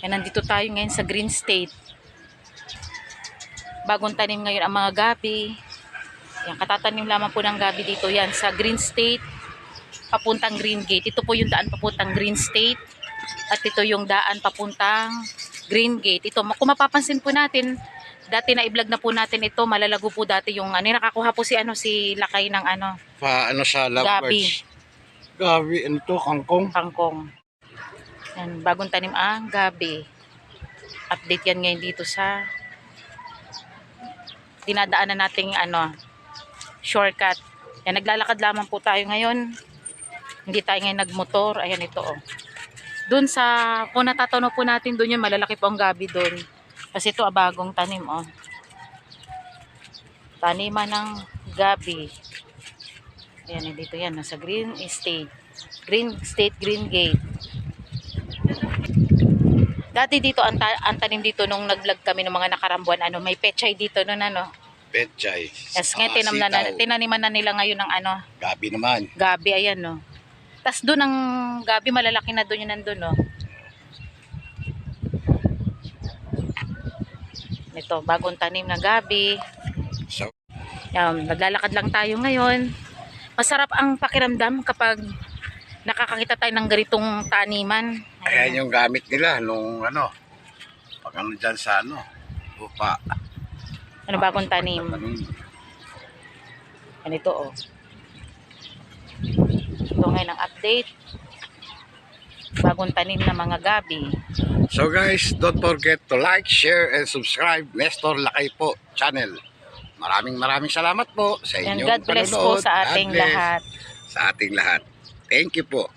Yan, nandito tayo ngayon sa Green State. Bagong tanim ngayon ang mga gabi. Yan, katatanim lamang po ng gabi dito yan sa Green State, papuntang Green Gate. Ito po yung daan papuntang Green State. At ito yung daan papuntang Green Gate. Ito, kung mapapansin po natin, dati na i-vlog na po natin ito, malalago po dati yung ano, nakakuha po si ano si Lakay ng ano, Pa, ano sa Gabi. lovebirds. Gabi. Ano to? Kangkong? kangkong. Yan, bagong tanim ang gabi. Update yan ngayon dito sa dinadaanan nating ano, shortcut. Yan, naglalakad lamang po tayo ngayon. Hindi tayo ngayon nagmotor. Ayan ito oh. Doon sa, kung natatanaw po natin doon yun, malalaki po ang gabi doon. Kasi ito ah, bagong tanim oh. Taniman ng gabi. Ayan, dito yan, nasa Green Estate. Green State, Green Gate. Dati dito, ang, ta- ang tanim dito nung nag-vlog kami ng mga nakarambuan, ano, may pechay dito noon, ano. Petchay. Yes, ngayon, tinam na, sitaw. tinaniman na nila ngayon ng ano, Gabi naman. gabi, ayan, no. Tapos doon ang gabi, malalaki na doon yun nandun, no. Ito, bagong tanim na gabi. So, Yan, naglalakad lang tayo ngayon. Masarap ang pakiramdam kapag nakakakita tayo ng ganitong taniman. ayan yung gamit nila nung ano. Pag ano dyan sa ano. Lupa. Ano bagong tanim? Tanim. Yan ito, oh. Ito ngayon ang update. Bagong tanim na mga gabi. So guys, don't forget to like, share, and subscribe Nestor Lakay po channel. Maraming maraming salamat po sa And inyong God bless po panonood. sa ating lahat. Sa ating lahat. Thank you po.